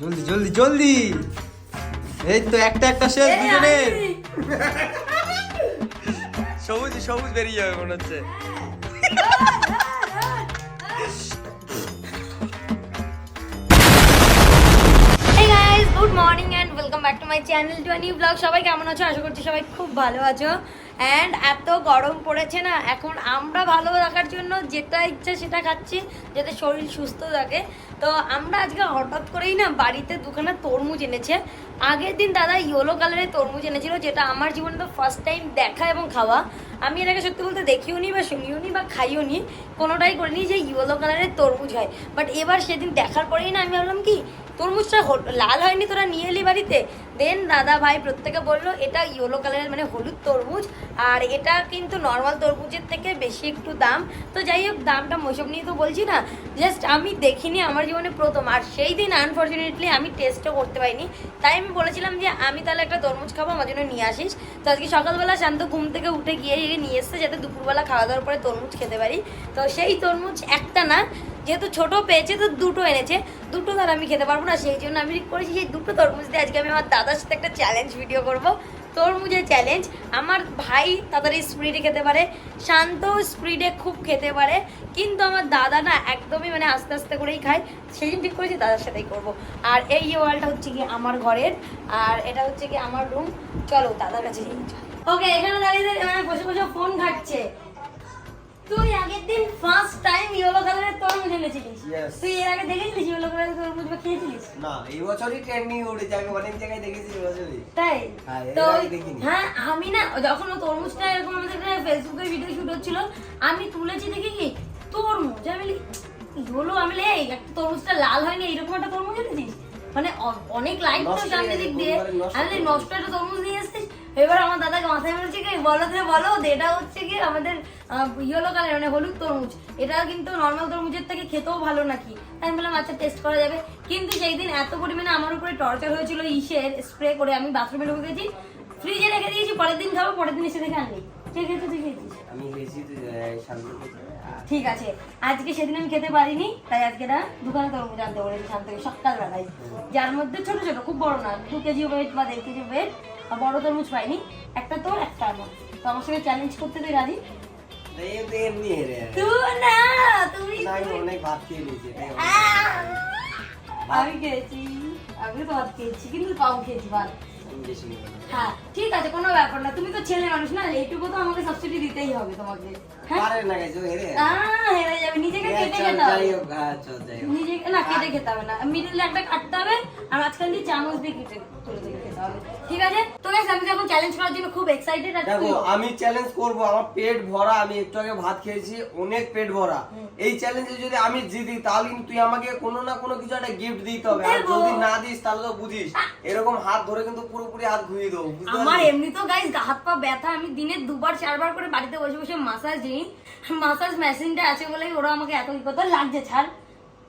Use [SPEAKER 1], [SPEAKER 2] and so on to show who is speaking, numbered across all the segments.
[SPEAKER 1] জলদি জলদি জলদি। এই তো একটা একটা শেষ দুজনের। সবুজ সবুজ বেরিয়ে যাবে মনে হচ্ছে।
[SPEAKER 2] And to my channel a new vlog. সবাই কেমন আছো? আশা করছি সবাই খুব ভালো আছো। অ্যান্ড এত গরম পড়েছে না, এখন আমরা ভালো রাখার জন্য যেটা ইচ্ছা সেটা খাচ্ছি, যাতে শরীর সুস্থ থাকে। তো আমরা আজকে হঠাৎ করেই না বাড়িতে দুখানা তরমুজ এনেছে। আগের দিন দাদা ইয়েলো কালারের তরমুজ এনেছিল, যেটা আমার জীবনে তো ফার্স্ট টাইম দেখা এবং খাওয়া। আমি এটাকে সত্যি বলতে দেখিও নি বা শুনিও নি বা খাইও নি কোনোটাই করিনি যে ইয়েলো কালারের তরমুজ হয়। বাট এবার সেদিন দেখার পরেই না আমি ভাবলাম কি, তরমুজটা লাল হয়নি, তোরা নিয়ে এলি বাড়িতে। দেন দাদা ভাই প্রত্যেকে বলল, এটা ইয়েলো কালারের মানে হলুদ তরমুজ, আর এটা কিন্তু নর্মাল তরমুজের থেকে বেশি একটু দাম। তো যাই হোক, দামটা মৈসব নিয়ে তো বলছি না। জাস্ট আমি দেখিনি, আমার জীবনে প্রথম। আর সেই দিন আনফর্চুনেটলি আমি টেস্টও করতে পারিনি। তাই আমি বলেছিলাম যে আমি তাহলে একটা তরমুজ খাব, আমার জন্য নিয়ে আসিস। তো আজকে সকালবেলা শান্ত ঘুম থেকে উঠে গিয়ে নিয়ে এসছে যাতে দুপুরবেলা খাওয়া দাওয়ার পরে তরমুজ খেতে পারি। তো সেই তরমুজ একটা না, যেহেতু ছোট পেয়েছে তো দুটো এনেছে। দুটো তার আমি খেতে পারব না, সেই জন্য আমি করেছি সেই দুটো তরমুজ দিয়ে আজকে আমি আমার দাদার সাথে একটা চ্যালেঞ্জ ভিডিও করব। তরমুজের চ্যালেঞ্জ আমার ভাই তাড়াতাড়ি স্প্রিডে খেতে পারে, শান্ত স্প্রিডে খুব খেতে পারে, কিন্তু আমার দাদা না একদমই মানে আস্তে আস্তে করেই খায়। সেই জন্য ঠিক করেছি, দাদার সাথেই করব। আর এই ওয়ালটা হচ্ছে কি আমার ঘরের, আর এটা হচ্ছে কি আমার রুম চলো, দাদার কাছে ওকে এখানে দাঁড়িয়ে মানে বসে বসে ফোন ঘাটছে। তুই আগের দিন ফার্স্ট কালারের তরমুজ এনেছিলিস
[SPEAKER 1] Yes.
[SPEAKER 2] তুই এর আগে দেখেছিলিস ইয়েলো তরমুজ বা খেয়েছিলিস?
[SPEAKER 1] না এই বছরই ট্রেন্ডিং উঠেছে আমি অনেক জায়গায় দেখেছি বছরই
[SPEAKER 2] তাই?
[SPEAKER 1] হ্যাঁ,
[SPEAKER 2] তো হ্যাঁ আমি না যখন তরমুজটা এরকম আমাদের ফেসবুকে ভিডিও শুট হচ্ছিল আমি তুলেছি দেখি কি? তরমুজ। আমি হলো? আমি এই একটা তরমুজটা লাল হয়নি এইরকম একটা তরমুজ এনেছিস? মানে অনেক লাইট তো সামনে দিক দিয়ে। আমি নষ্ট একটা তরমুজ নিয়ে এসেছিস? এবার আমার দাদাকে মাথায় বলছে কি বলো তো বলো এটা হচ্ছে কি আমাদের ইয়েলো কালার মানে হলুদ তরমুজ। এটা কিন্তু নর্মাল তরমুজের থেকে খেতেও ভালো নাকি? তাই আমি বললাম আচ্ছা টেস্ট করা যাবে। কিন্তু সেই দিন এত পরিমাণে আমার উপরে টর্চার হয়েছিল ইসের স্প্রে করে আমি বাথরুমে ঢুকে গেছি। ফ্রিজে রেখে দিয়েছি পরের দিন খাব পরের দিন এসে দেখে আনলি ঠিক আছে। আজকে সেদিন আমি খেতে পারিনি তাই আজকে না দোকানে তরমুজ আনতে বলেছি শান্ত সকালবেলায়। যার মধ্যে ছোট ছোট খুব বড় না দু কেজি ওয়েট বা দেড় কেজি ওয়েট বড় তরমুজ পাইনি। একটা তোর একটা আমার। তো আমার সঙ্গে চ্যালেঞ্জ করতে তুই রাজি
[SPEAKER 1] তো আমি
[SPEAKER 2] খেয়েছি আমি তো ভাত খেয়েছি কিন্তু খেয়েছি ভাত হ্যাঁ ঠিক আছে কোনো ব্যাপার না তুমি তো ছেলে মানুষ না এইটুকু তো আমাকে সাবসিডি দিতেই হবে তোমাকে। হ্যাঁ?
[SPEAKER 1] হেরে যাবে।
[SPEAKER 2] নিজেকে
[SPEAKER 1] হ্যাঁ,
[SPEAKER 2] কেটে খেতে হবে। নিজেকে না কেটে খেতে হবে না মিডিলে একটা কাটতে হবে আর মাঝখান দিয়ে চামচ দিয়ে কেটে তুলে ঠিক আছে? তো guys, আমি যখন চ্যালেঞ্জ করার জন্য খুব এক্সাইটেড আছি।
[SPEAKER 1] দেখো আমি চ্যালেঞ্জ করব আমার পেট ভরা আমি একটু আগে ভাত খেয়েছি অনেক পেট ভরা। এই চ্যালেঞ্জে যদি আমি জিতি তাহলে কিন্তু তুই আমাকে কোনো না কোনো কিছু একটা গিফট দিতে হবে। আর যদি না দিস তাহলে তো বুঝিস এরকম হাত ধরে কিন্তু পুরোপুরি হাত ঘুরিয়ে দেবো
[SPEAKER 2] আমার? এমনি তো গাইস হাত পা ব্যথা আমি দিনে দুবার চারবার করে বাড়িতে বসে বসে মাসাজ দিই মাসাজ মেশিনটা আছে বলেই ওরা আমাকে এত কথা লাগছে ছাড়।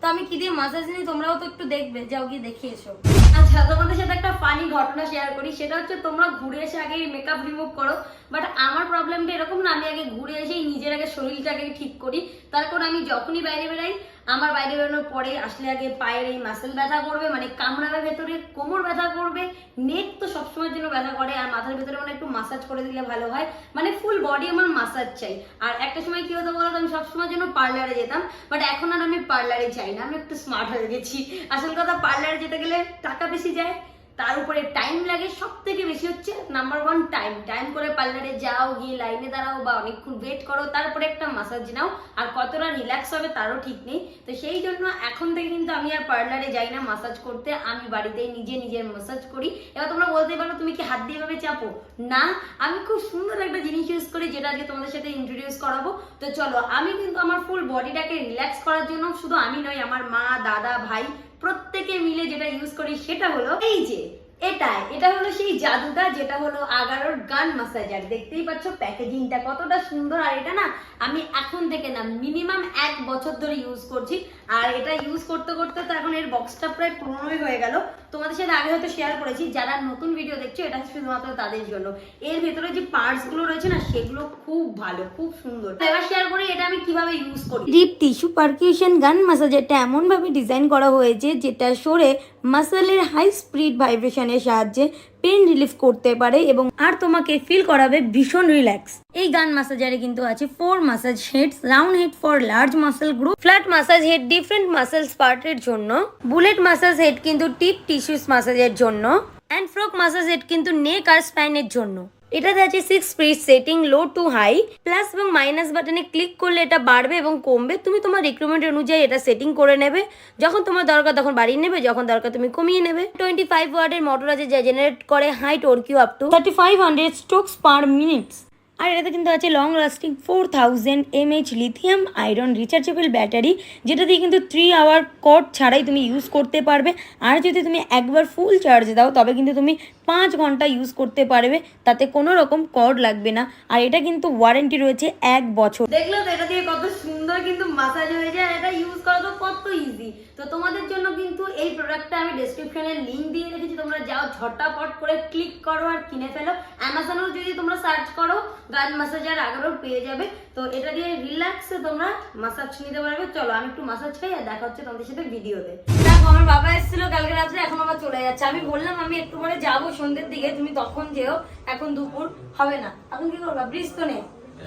[SPEAKER 2] তো আমি কি দিয়ে মাসাজ নিই? তোমরাও তো একটু দেখবে, যাও গিয়ে দেখে এসো। আচ্ছা তোমাদের সাথে একটা ফানি ঘটনা শেয়ার করি। সেটা হচ্ছে তোমরা ঘুরে এসে আগে মেকআপ রিমুভ করো। বাট আমার প্রবলেমটা এরকম না, আমি আগে ঘুরে এসেই নিজের আগে শরীরটাকে ঠিক করি। তারপর আমি যখনই বাইরে বেরাই আমার বাইরে বেরোনোর পরে আসলে আগে পায়ের এই মাসেল ব্যথা করবে মানে কামড়াবে ভেতরে, কোমর ব্যথা করবে নেক তো সবসময়ের জন্য ব্যথা করে, আর মাথার ভেতরে মানে একটু মাসাজ করে দিলে ভালো হয়। মানে ফুল বডি আমার মাসাজ চাই। আর একটা সময় কি হতো বলতো, আমি সবসময়ের জন্য পার্লারে যেতাম বাট এখন আর আমি পার্লারে চাই না, আমি একটু স্মার্ট হয়ে গেছি। আসল কথা পার্লারে যেতে গেলে টাকা বেশি যায় তার উপরে টাইম লাগে সব থেকে বেশি হচ্ছে নাম্বার ওয়ান টাইম টাইম করে পার্লারে যাও, গিয়ে লাইনে দাঁড়াও বা অনেকক্ষণ ওয়েট করো, তারপরে একটা মাসাজ নাও। আর কতটা রিল্যাক্স হবে তারও ঠিক নেই। তো সেই জন্য এখন থেকে কিন্তু আমি আর পার্লারে যাই না মাসাজ করতে। আমি বাড়িতেই নিজে নিজের মাসাজ করি। এবার তোমরা বলতে পারো, তুমি কি হাত দিয়ে ভাবে চাপো? না, আমি খুব সুন্দর একটা জিনিস ইউজ করি, যেটা আজকে তোমাদের সাথে ইন্ট্রোডিউস করাবো। তো চলো, আমি কিন্তু আমার ফুল বডিটাকে রিল্যাক্স করার জন্য শুধু আমি নয় আমার মা, দাদা, ভাই প্রত্যেকে মিলে যেটা ইউজ করি সেটা হলো এই যে এটাই, এটা হলো সেই জাদুটা, যেটা হলো আগারোর গান মাসাজার দেখতেই পাচ্ছ প্যাকেজিংটা কতটা সুন্দর, আর এটা না আমি এখন থেকে না মিনিমাম এক বছর ধরে ইউজ করছি। আর এটা ইউজ করতে করতে তো এখন এর বক্সটা প্রায় পুরোনোই হয়ে গেল। তোমাদের সাথে আগে হয়তো শেয়ার করেছি, যারা নতুন ভিডিও দেখছ, এটা শুধুমাত্র তাদের জন্য। এর ভেতরে যে পার্টসগুলো রয়েছে না, সেগুলো খুব ভালো, খুব সুন্দর। এবার শেয়ার করি, এটা আমি কীভাবে ইউজ করি।
[SPEAKER 3] ডিপ টিস্যু পারকিউশন গান মাসাজারটা এমনভাবে ডিজাইন করা হয়েছে, যেটা সরে মাসেলের হাই স্পিড ভাইব্রেশনের সাহায্যে পেন রিলিফ করতে পারে এবং আর তোমাকে ফিল করাবে ভীষণ রিল্যাক্স। এই গান মাসাজারে কিন্তু আছে four massage heads round head for large muscle group flat massage head different muscle পার্টের জন্য বুলেট মাসাজ হেড কিন্তু টিপ টিস্যুস মাসাজের জন্য অ্যান্ড ফ্রক মাসাজ হেড কিন্তু নেক আর স্পাইনের জন্য। এটাতে আছে six speed setting low to high plus এবং মাইনাস বাটনে ক্লিক করলে এটা বাড়বে এবং কমবে। তুমি তোমার রিক্রুটমেন্ট অনুযায়ী এটা সেটিং করে নেবে। যখন তোমার দরকার তখন বাড়িয়ে নেবে, যখন দরকার তুমি কমিয়ে নেবে। টোয়েন্টি ফাইভ ওয়ার্ডের মোটর আছে যা জেনারেট করে high torque up to thirty five hundred strokes per minutes আর এটাতে কিন্তু আছে long lasting four thousand MH lithium iron rechargeable battery যেটা দিয়ে কিন্তু থ্রি আওয়ার কট ছাড়াই তুমি ইউজ করতে পারবে। আর যদি তুমি একবার ফুল চার্জ দাও, তবে কিন্তু তুমি পাঁচ ঘণ্টা ইউজ করতে পারবে। তাতে কোনো রকম কর্ড লাগবে না। আর এটা কিন্তু ওয়ারেন্টি রয়েছে এক বছর।
[SPEAKER 2] দেখল এটা দিয়ে কত সুন্দর কিন্তু মাসাজ হয়ে যায় এটা ইউজ করা তো কত ইজি তো তোমাদের জন্য কিন্তু এই প্রোডাক্টটা আমি ডেসক্রিপশনে লিঙ্ক দিয়ে রেখেছি। তোমরা যাও ঝটাপট করে ক্লিক করো আর কিনে ফেলো। অ্যামাজনেও যদি তোমরা সার্চ করো গান মাসাজার আগেরও পেয়ে যাবে। তো এটা দিয়ে রিল্যাক্সে তোমরা মাসাজ নিতে পারবে। চলো আমি একটু মাসাজ খাই আর দেখা হচ্ছে তোমাদের সাথে ভিডিওতে দেখো আমার বাবা এসেছিল কালকে রাত্রে এখন আবার চলে যাচ্ছে। আমি বললাম আমি একটু পরে যাব সন্ধ্যের দিকে তুমি তখন যেও। এখন দুপুর হবে না। এখন কি করবা? ব্রিজ তো নেই।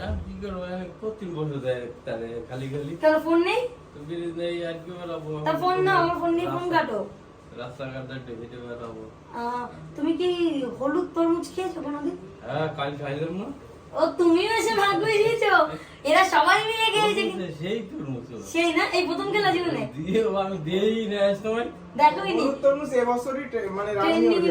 [SPEAKER 4] আর কি করব? প্রতি বছর দেয় তারে খালি খালি।
[SPEAKER 2] তোর ফোন নেই?
[SPEAKER 4] তো ব্রিজ নেই আর কি বেড়াবো
[SPEAKER 2] তা ফোন নাও আমার ফোন নিয়ে ফোন কাটো
[SPEAKER 4] রাস্তাঘাটে হেঁটে বেড়াবো
[SPEAKER 2] তুমি কি হলুদ তরমুজ খেয়েছো কোনোদিন?
[SPEAKER 4] হ্যাঁ কাল খাইলাম না।
[SPEAKER 2] ও তুমিও এসে ভাগ করে দিয়েছ। এরা সবাই মিলে খেয়েছে
[SPEAKER 4] সেই তোর মতো
[SPEAKER 2] সেই না? এই প্রথম খেলা জীবনে
[SPEAKER 4] দিয়ে আমি দেই না আজ তোমায়
[SPEAKER 2] দেখোই নি
[SPEAKER 5] তরমুজ এবছরই মানে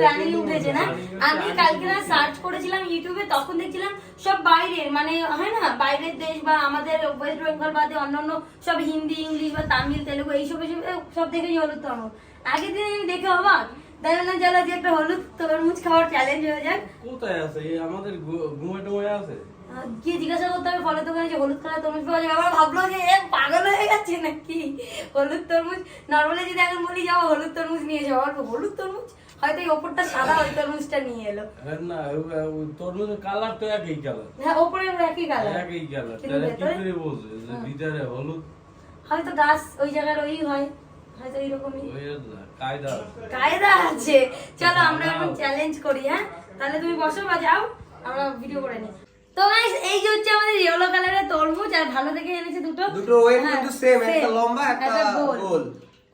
[SPEAKER 2] রানিং উঠেছে না? আমি কালকে না সার্চ করেছিলাম ইউটিউবে তখন দেখছিলাম সব বাইরের মানে হয় না? বাইরের দেশ বা আমাদের ওয়েস্ট বেঙ্গল বাদে অন্যান্য সব হিন্দি ইংলিশ বা তামিল তেলুগু এইসব সব দেখেছি হলুদ তরমুজ। আগের দিন আমি দেখে অবাক। না একটা হলুদ তরমুজ খাওয়ার চ্যালেঞ্জ হয়ে যাক।
[SPEAKER 4] কোথায় আছে? এই আমাদের ঘুমে টুমে আছে?
[SPEAKER 2] গিয়ে জিজ্ঞাসা করতে হবে ফলের দোকানে যে হলুদ কালার তরমুজ পাওয়া যাবে। আবার ভাবলো যে এ পাগল হয়ে গেছে নাকি? হলুদ তরমুজ? নর্মালি যদি এখন বলি যাও হলুদ তরমুজ নিয়ে যাও। আর হলুদ তরমুজ? হয়তো এই ওপরটা সাদা ওই তরমুজটা নিয়ে এলো।
[SPEAKER 4] হ্যাঁ না তরমুজের কালার তো একই কালার
[SPEAKER 2] হ্যাঁ ওপরে একই কালার
[SPEAKER 4] একই কালার তাহলে কি করে বলছে? ভিতরে হলুদ?
[SPEAKER 2] হয়তো গাছ ওই জায়গার ওই হয়। হয়তো এইরকমই?
[SPEAKER 4] ওই আর না, কায়দা আছে।
[SPEAKER 2] চলো আমরা এখন চ্যালেঞ্জ করি হ্যাঁ? তাহলে তুমি বসো বা যাও আমরা ভিডিও করে নিই। তো গাইস এই যে হচ্ছে আমাদের ইয়েলো কালারের তরমুজ আর ভালো দেখে এনেছে দুটো।
[SPEAKER 1] দুটো weight কিন্তু same, একটা লম্বা, একটা গোল।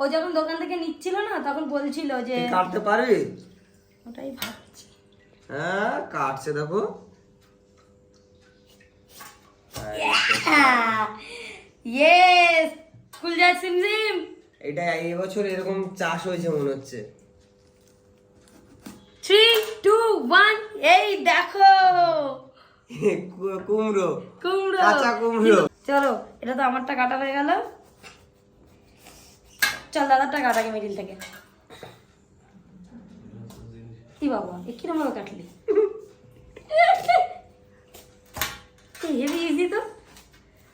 [SPEAKER 2] ও যখন দোকান থেকে নিচ্ছিল না তখন বলছিল যে
[SPEAKER 1] কাটতে পারবি?
[SPEAKER 2] ওটাই ভাবছি।
[SPEAKER 1] হ্যাঁ কাটছে দেখো।
[SPEAKER 2] ইয়েস স্কুল যায় সিমসিম
[SPEAKER 1] এটা এই বছর এরকম চাষ হয়েছে মনে হচ্ছে।
[SPEAKER 2] থ্রি টু ওয়ান এই দেখো।
[SPEAKER 1] কুমড়ো।
[SPEAKER 2] কুমড়ো।
[SPEAKER 1] কাঁচা কুমড়ো।
[SPEAKER 2] চলো এটা তো আমারটা কাটা হয়ে গেল। চল দাদারটা কাটাকে মিডিল থেকে কি বাবা এ কিরম কাটলি? হেভি ইজি তো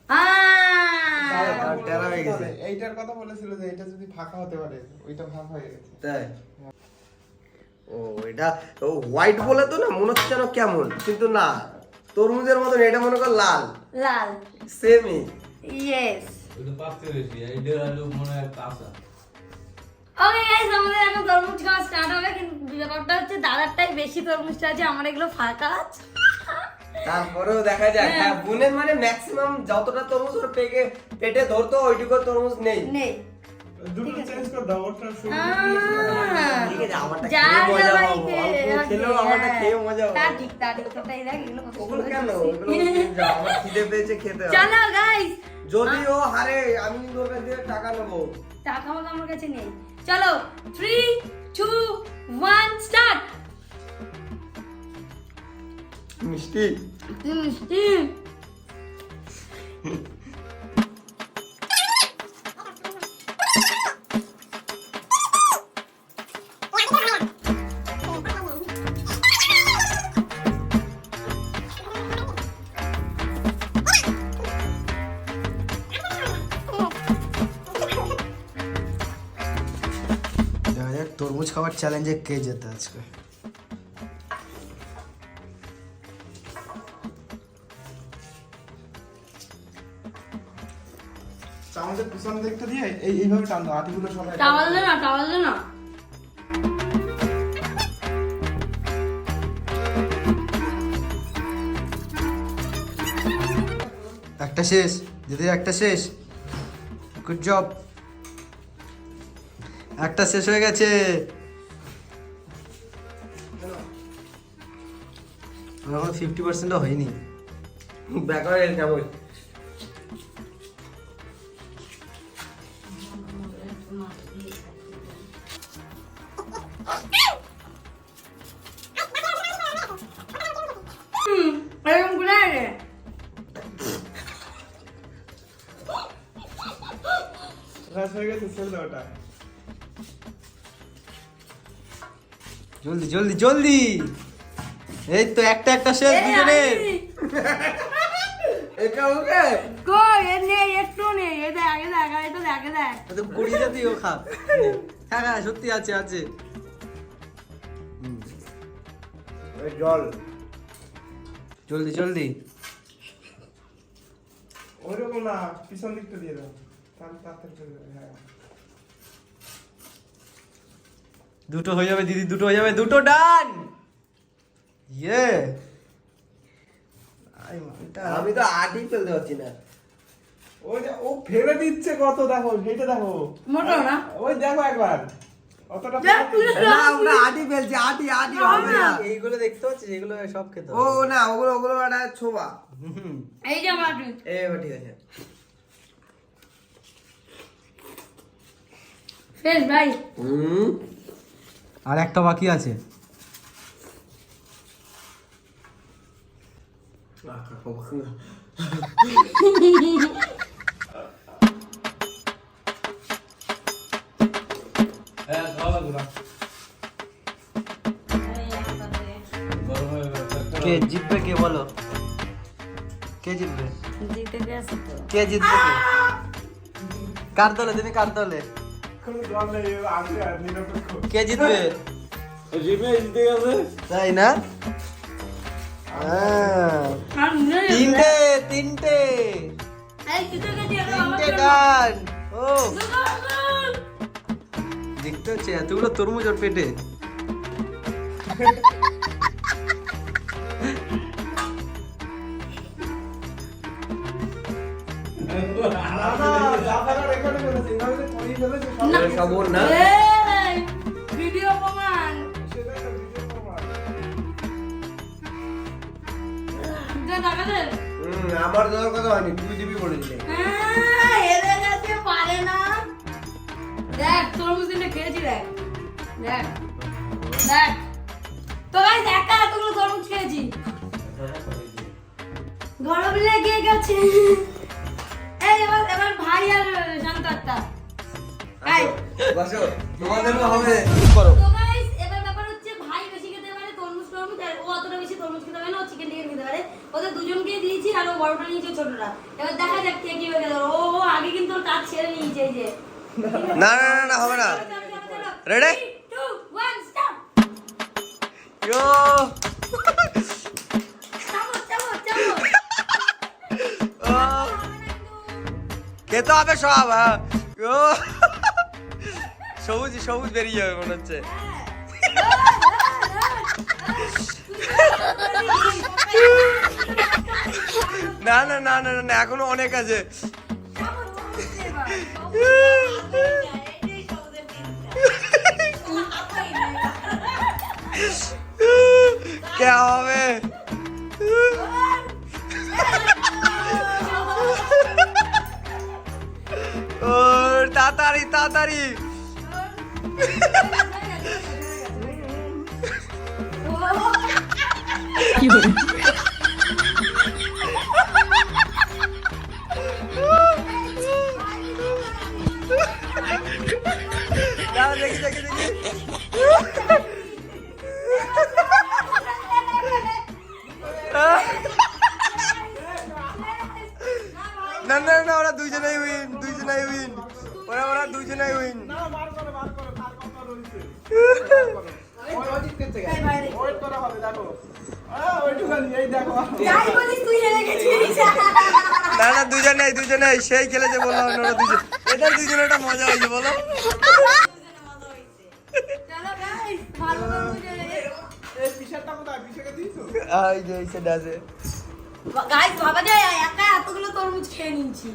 [SPEAKER 2] আহ!
[SPEAKER 1] টেরা হয়ে গেছে
[SPEAKER 5] এইটার কথা বলেছিল যে এটা যদি ফাঁকা হতে পারে ওইটা ভাগ হয়ে গেছে।
[SPEAKER 1] তাই? ও এটা হোয়াইট বলে তো না মনে হচ্ছে যেন কেমন কিন্তু না তরমুজের মতন এটা মনে কর লাল।
[SPEAKER 2] লাল।
[SPEAKER 1] সেমই
[SPEAKER 2] ইয়েস
[SPEAKER 4] বেশি এইটা হলো মনে হয় কাঁচা
[SPEAKER 2] ওকে গাইস আমাদের এখন তরমুজ খাওয়া স্টার্ট হবে কিন্তু ব্যাপারটা হচ্ছে দাদারটাই বেশি তরমুজটা আছে আমার এগুলো ফাঁকা আছে।
[SPEAKER 1] তারপরেও দেখা যাক। হ্যাঁ। বুনের মানে ম্যাক্সিমাম যতটা তরমুজ ওর পেকে পেটে ধরতো ওইটুকু তরমুজ নেই।
[SPEAKER 2] নেই।
[SPEAKER 5] দুটো চেঞ্জ করে দাও ওটা শুধু
[SPEAKER 1] ঠিক আছে আমারটা খেয়ে মজা পাবো।
[SPEAKER 2] খেয়ে,
[SPEAKER 1] আমারটা
[SPEAKER 2] হ্যাঁ।
[SPEAKER 1] খেয়ে মজা
[SPEAKER 2] তা ঠিক তা ঠিক তোরটা এই এগুলো
[SPEAKER 1] ওগুলো কেন?
[SPEAKER 2] দেখছি।
[SPEAKER 1] ওগুলো আমার খিদে পেয়েছে খেতে
[SPEAKER 2] চলো গাইস
[SPEAKER 1] যদি ও হারে আমি টাকা নেব।
[SPEAKER 2] টাকা আমার কাছে নেই। চলো থ্রি টু ওয়ান স্টার্ট
[SPEAKER 1] মিষ্টি
[SPEAKER 2] মিষ্টি
[SPEAKER 6] তরমুজ খাওয়ার চ্যালেঞ্জে কে যেতে আজকে
[SPEAKER 5] চামচের পিছন দিকটা দিয়ে এই এইভাবে টান দাও আটিগুলো সবাই
[SPEAKER 2] টাওয়াল দে না টাওয়াল দে না।
[SPEAKER 6] একটা শেষ দিদি একটা শেষ। গুড জব একটা শেষ হয়ে গেছে। আমার ফিফটি পার্সেন্টও হয়নি।
[SPEAKER 1] ব্যাকার কেমন
[SPEAKER 5] হয়ে ওটা।
[SPEAKER 6] জলদি জলদি জলদি। এই তো একটা একটা শেষ দুজনের
[SPEAKER 1] একা ওকে?
[SPEAKER 2] কই এ নেই একটু নেই। এ দেখ এ দেখ এটা দেখ এ দেখ।
[SPEAKER 6] তো জাতি ও খা হ্যাঁ হ্যাঁ সত্যি আছে আছে।
[SPEAKER 1] জল।
[SPEAKER 6] জলদি জলদি।
[SPEAKER 5] ওইরকম না পিছন দিকটা দিয়ে দাও। তাহলে তাড়াতাড়ি চলে যাবে হ্যাঁ।
[SPEAKER 6] দুটো হয়ে যাবে দিদি দুটো হয়ে যাবে দুটো ডান! ইয়ে!
[SPEAKER 1] আমি তো আটি ফেলতে পারছি না।
[SPEAKER 5] ও ফেলে দিচ্ছে কত দেখো সেইটা দেখো।
[SPEAKER 2] মোটো না।
[SPEAKER 5] ওই দেখো একবার। অতটা
[SPEAKER 2] দেখ তুই
[SPEAKER 1] না আমরা আটি ফেলছি আটি আটি হবে
[SPEAKER 6] এইগুলো দেখতে পাচ্ছিস? এগুলো সব খেতে
[SPEAKER 1] ও না ওগুলো ওগুলো একটা ছোবা
[SPEAKER 6] হুম।
[SPEAKER 2] এই যে আমার
[SPEAKER 1] এবার ঠিক আছে।
[SPEAKER 2] শেষ ভাই।
[SPEAKER 1] হুম?
[SPEAKER 6] আর একটা বাকি আছে। কে জিতবে কে বলো? কে জিতবে?
[SPEAKER 2] জিতে
[SPEAKER 6] কে জিতবে কার দলে? তুমি কার দলে? কে জিতবে?
[SPEAKER 4] জিতে গেছে
[SPEAKER 6] তাই না? হ্যাঁ। তিনটে তিনটে। তিনটে গান। ও। দেখতে হচ্ছে এতগুলো তরমুজ ওর পেটে।
[SPEAKER 2] እና খেতে পারে ওদের দুজনকে দিয়েছি আর ও বড়টা নিয়েছে ছোটটা। এবার দেখা যাক কে কি হয়ে গেল। ও ও আগে কিন্তু ওর কাজ ছেড়ে নিয়েছে যে।
[SPEAKER 6] না না না, না হবে না। Ready?
[SPEAKER 2] Two one start
[SPEAKER 6] yo
[SPEAKER 2] চামচ চামচ চামচ
[SPEAKER 6] ও খেতে হবে সব হ্যাঁ। সবুজ সবুজ বেরিয়ে যাবে মনে হচ্ছে। না না না না না, এখনও অনেক আছে। কে হবে? তাড়াতাড়ি তাড়াতাড়ি। না না না ওরা দুইজনেই উইন দুইজনেই উইন ওরা ওরা দুইজনেই উইন
[SPEAKER 5] না বার করে বার করে
[SPEAKER 1] না না দুজনে দুজনে সেই খেলেছে বললাম ওরা দুজন এদের দুজনে একটা মজা হয়েছে বলো।
[SPEAKER 5] এই দিয়েছ
[SPEAKER 1] এই সেটা আছে।
[SPEAKER 2] গাইস ভাবা যায় একা এতগুলো তরমুজ খেয়ে নিয়েছি।